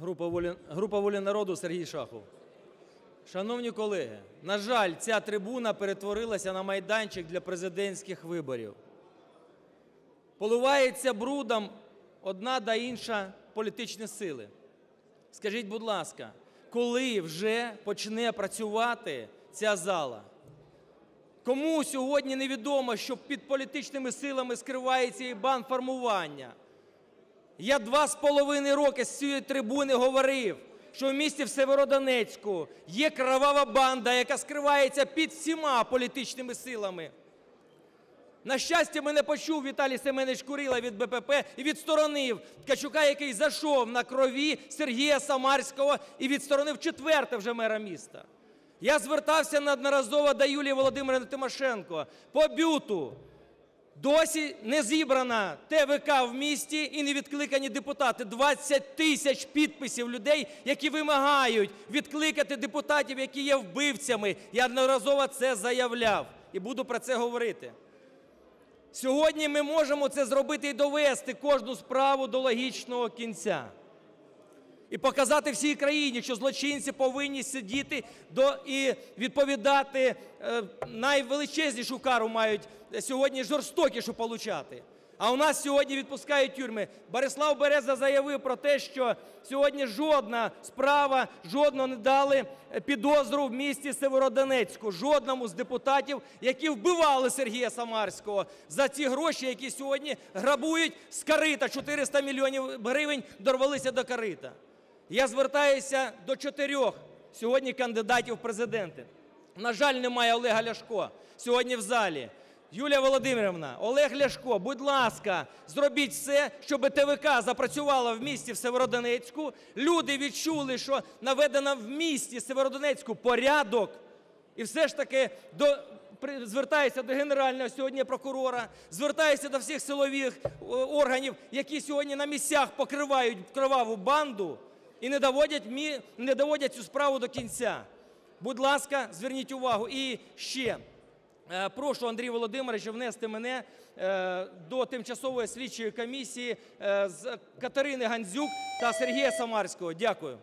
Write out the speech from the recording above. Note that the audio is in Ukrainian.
Група "Воля, група «Воля народу», Сергій Шахов. Шановні колеги, на жаль, ця трибуна перетворилася на майданчик для президентських виборів. Поливається брудом одна да інша політичні сили. Скажіть, будь ласка, коли вже почне працювати ця зала? Кому сьогодні невідомо, що під політичними силами скривається і бандформування? Я два з половиною роки з цієї трибуни говорив, що в місті в Северодонецьку є кровава банда, яка скривається під всіма політичними силами. На щастя, мене почув Віталій Семенович Курила від БПП і відсторонив Ткачука, який зайшов на крові Сергія Самарського і відсторонив четверте вже мера міста. Я звертався неодноразово до Юлії Володимирівни Тимошенко по бюту. Досі не зібрана ТВК в місті і не відкликані депутати. 20 тисяч підписів людей, які вимагають відкликати депутатів, які є вбивцями. Я одноразово це заявляв і буду про це говорити. Сьогодні ми можемо це зробити і довести кожну справу до логічного кінця. І показати всій країні, що злочинці повинні сидіти до, і відповідати е, найвеличезнішу кару мають сьогодні жорстокішу получати. А у нас сьогодні відпускають тюрми. Борислав Береза заявив про те, що сьогодні жодна справа, жодного не дали підозру в місті Северодонецьку, жодному з депутатів, які вбивали Сергія Самарського за ці гроші, які сьогодні грабують з карита. 400 мільйонів гривень дорвалися до карита. Я звертаюся до чотирьох сьогодні кандидатів в президенти. На жаль, немає Олега Ляшко сьогодні в залі. Юлія Володимирівна, Олег Ляшко, будь ласка, зробіть все, щоб ТВК запрацювала в місті в Северодонецьку. Люди відчули, що наведено в місті Северодонецьку порядок. І все ж таки до, звертаюся до Генерального сьогодні прокурора, звертаюся до всіх силових е, органів, які сьогодні на місцях покривають кроваву банду і не доводять, не доводять цю справу до кінця. Будь ласка, зверніть увагу. І ще. Е, Прошу Андрій Володимирович внести мене е, до тимчасової слідчої комісії е, з Катерини Гандзюк та Сергія Самарського. Дякую.